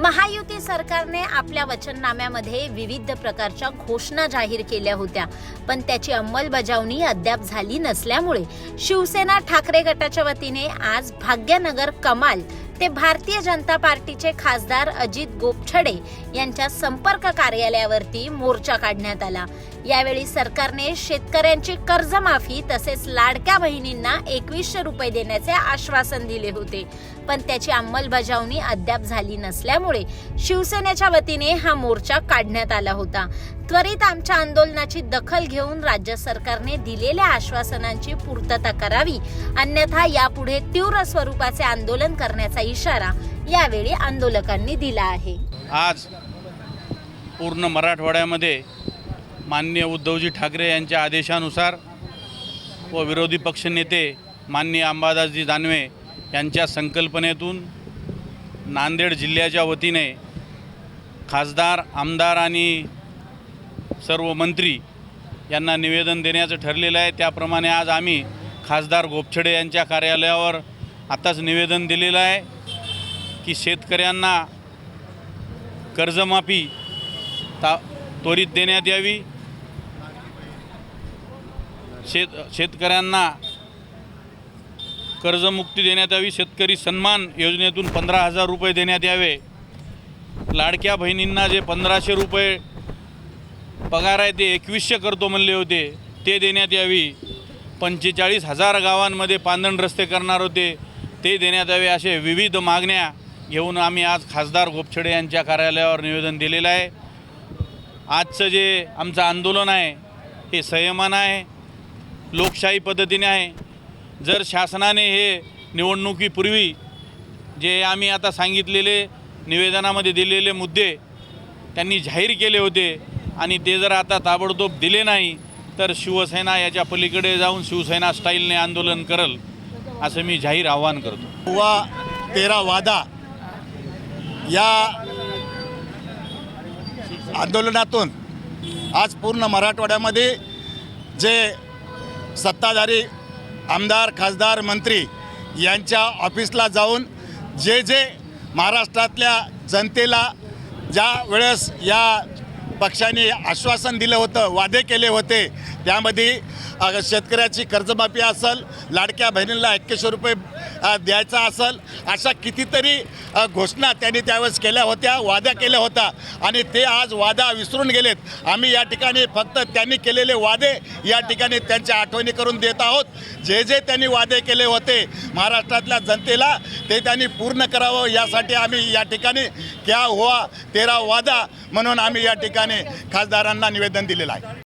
महायुती सरकारने आपल्या वचननाम्यामध्ये विविध प्रकारच्या घोषणा जाहीर केल्या होत्या. पण त्याची अंमलबजावणी अद्याप झाली नसल्यामुळे शिवसेना ठाकरे गटाच्या वतीने आज भाग्यनगर कमाल ते भारतीय जनता पार्टीचे खासदार अजित गोपछडे यांच्या संपर्क कार्यालयावरती मोर्चा काढण्यात आला. यावेळी सरकारने शेतकऱ्यांची कर्जमाफी तसेच लाडक्या बहिणींना एकवीसशे रुपये देण्याचे आश्वासन दिले होते. पण त्याची अंमलबजावणी अद्याप झाली नसल्यामुळे शिवसेनेच्या वतीने हा मोर्चा काढण्यात आला होता. त्वरित आमच्या आंदोलनाची दखल घेऊन राज्य सरकारने दिलेल्या आश्वासनांची पूर्तता करावी अन्यथा यापुढे तीव्र स्वरूपाचे आंदोलन करण्याचा इशारा यावेळी आंदोलकांनी दिला आहे. आज पूर्ण मराठवाड्यामध्ये माननीय उद्धवजी ठाकरे यांच्या आदेशानुसार व विरोधी पक्षनेते माननीय अंबादासजी दानवे यांच्या संकल्पनेतून नांदेड जिल्ह्याच्या वतीने खासदार आमदार आणि सर्व मंत्री यांना निवेदन देण्याचं ठरलेलं आहे. त्याप्रमाणे आज आम्ही खासदार गोपछडे यांच्या कार्यालयावर आताच निवेदन दिलेलं आहे की शेतकऱ्यांना कर्जमाफी ता त्वरित देण्यात यावी. शेत शेतकऱ्यांना कर्जमुक्ती देण्यात यावी शेतकरी सन्मान योजनेतून पंधरा हजार रुपये देण्यात यावे. लाडक्या बहिणींना जे पंधराशे रुपये पगार आहे ते एकवीसशे करतो म्हणले होते ते देण्यात यावी. पंचेचाळीस हजार गावांमध्ये पांदण रस्ते करणार होते ते देण्यात यावे असे विविध मागण्या घेऊन आम्ही आज खासदार गोपछडे यांच्या कार्यालयावर निवेदन दिलेलं आहे. आजचं जे आमचं आंदोलन आहे हे संयमान आहे. लोकशाही पद्धतीने आहे. जर शासनाने हे निवडणुकीपूर्वी जे आम्ही आता सांगितलेले निवेदनामध्ये दिलेले मुद्दे त्यांनी जाहीर केले होते आणि ते जर आता ताबडतोब दिले नाही तर शिवसेना याच्या पलीकडे जाऊन शिवसेना स्टाईलने आंदोलन करल असं मी जाहीर आव्हान करतो. वा तेरा वादा या आंदोलनातून आज पूर्ण मराठवाड्यामध्ये जे सत्ताधारी आमदार खासदार मंत्री यांच्या ऑफिसला जाऊन जे जे महाराष्ट्रातल्या जनतेला ज्या वेळेस या पक्षाने आश्वासन दिलं होतं वादे केले होते त्यामध्ये शेतकऱ्याची कर्जमाफी असेल लाडक्या बहिणीला एक्केशे रुपये द्यायचा असेल अशा कितीतरी घोषणा त्यांनी त्यावेळेस केल्या होत्या वादा केल्या होत्या. आणि ते आज वादा विसरून गेलेत. आम्ही या ठिकाणी फक्त त्यांनी केलेले वादे या ठिकाणी त्यांच्या आठवणी करून देत आहोत. जे जे त्यांनी वादे केले होते महाराष्ट्रातल्या जनतेला ते त्यांनी पूर्ण करावं यासाठी आम्ही या ठिकाणी क्या हुआ तेरा वादा म्हणून आम्ही या ठिकाणी खासदारांना निवेदन दिलेलं आहे.